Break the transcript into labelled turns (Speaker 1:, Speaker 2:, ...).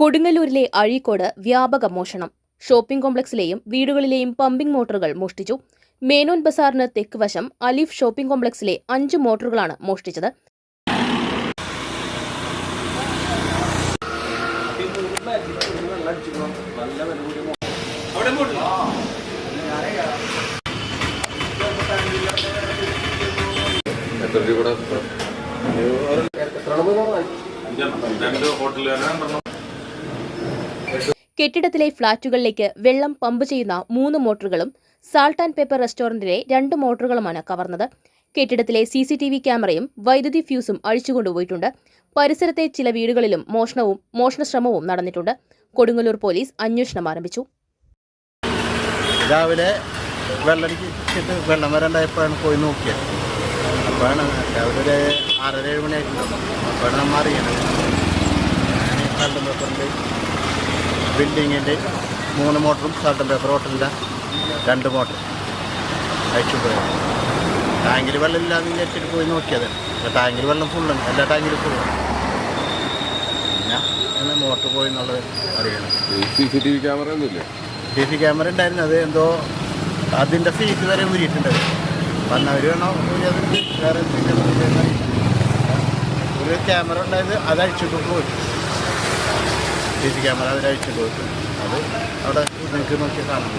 Speaker 1: കൊടുങ്ങല്ലൂരിലെ അഴീക്കോട് വ്യാപക മോഷണം. Shopping കോംപ്ലക്സിലെയും വീടുകളിലെയും pumping മോട്ടോറുകൾ മോഷ്ടിച്ചു. മേനോൻ ബസാറിന് തെക്ക് വശം അലീഫ് ഷോപ്പിംഗ് കോംപ്ലക്സിലെ അഞ്ച് മോട്ടോറുകളാണ് മോഷ്ടിച്ചത്.
Speaker 2: രണ്ട്
Speaker 1: കെട്ടിടത്തിലെ ഫ്ളാറ്റുകളിലേക്ക് വെള്ളം പമ്പ് ചെയ്യുന്ന മൂന്ന് മോട്ടോറുകളും സാൾട്ട് ആൻഡ് പേപ്പർ റെസ്റ്റോറന്റിലെ രണ്ട് മോട്ടോറുകളുമാണ് കവർന്നത്. കെട്ടിടത്തിലെ സി സി ടി വി ക്യാമറയും വൈദ്യുതി ഫ്യൂസും അഴിച്ചുകൊണ്ടുപോയിട്ടുണ്ട്. പരിസരത്തെ ചില വീടുകളിലും മോഷണവും മോഷണശ്രമവും നടന്നിട്ടുണ്ട്. കൊടുങ്ങല്ലൂർ പോലീസ് അന്വേഷണം ആരംഭിച്ചു.
Speaker 3: രാവിലെ വെള്ളടിച്ചിട്ട് വെള്ളം വരണ്ടായപ്പോഴാണ് പോയി നോക്കിയത്. അപ്പോഴാണ് രാവിലെ ഒരു ആറര ഏഴ് മണിയായിട്ടുണ്ടാവും അപ്പോഴാണ് പേപ്പറിന്റെ ബിൽഡിങ്ങിന്റെ മൂന്ന് മോട്ടറും സാൾട്ടും പേപ്പർ ഹോട്ടലിന്റെ രണ്ട് മോട്ടർ അയച്ചു പോയത് ടാങ്കിൽ വെള്ളം ഇല്ലാന്ന് വിചാരിച്ചിട്ട് പോയി നോക്കിയത്. ടാങ്കിൽ വെള്ളം ഫുള്ളുണ്ട് എല്ലാ ടാങ്കിലും ഫുള്ളുണ്ട് പിന്നെ മോട്ടർ പോയി എന്നുള്ളത് അറിയണം.
Speaker 4: C C T V camera ഒന്നുമില്ലേ
Speaker 3: സി സി ക്യാമറ ഉണ്ടായിരുന്നു. അത് എന്തോ അതിന്റെ ഫീസ് വരെ ഊരിയിട്ടുണ്ട്. വന്നവർ വേണോ ഊരിയത് വേറെ. ഒരു ക്യാമറ ഉണ്ടായത് അത് അഴിച്ചിട്ട് പോയി. സി സി ക്യാമറ അഴിച്ചിട്ട് പോയി അത് അവിടെ നിങ്ങൾക്ക് നോക്കിയാൽ കാണാൻ